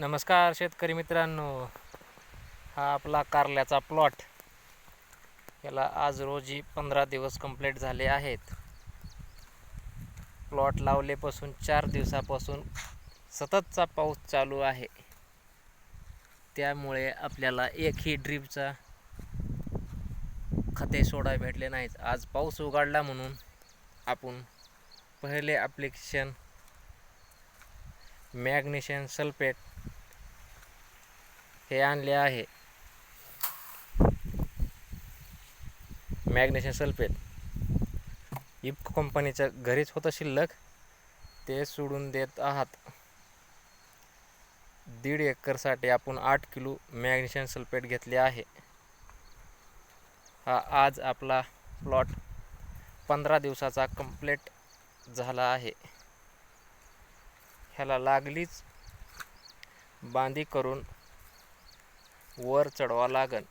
नमस्कार शेतकरी मित्रांनो. हा आपला कारल्याचा प्लॉट याला आज रोजी पंधरा दिवस कंप्लीट झाले आहेत. प्लॉट लावलेपासून चार दिवसापासून सततचा पाऊस चालू आहे. त्यामुळे आपल्याला एकही ड्रीपचा खते सोडा भेटले नाहीत. आज पाऊस उघडला म्हणून आपण पहिले ॲप्लिकेशन मॅग्नेशियम सल्फेट हे आणले आहे. Magnesium sulphate. इफ्को कंपनीचं घरीच होतं शिल्लक. ते सोडून देत आहात. दीड एकरसाठी आपण आठ किलो मॅग्नेशियम सल्फेट घेतले आहे. हा आज आपला प्लॉट पंधरा दिवसाचा कंप्लीट झाला आहे. ह्याला लागलीच बांधी करून वर चढवा लागन.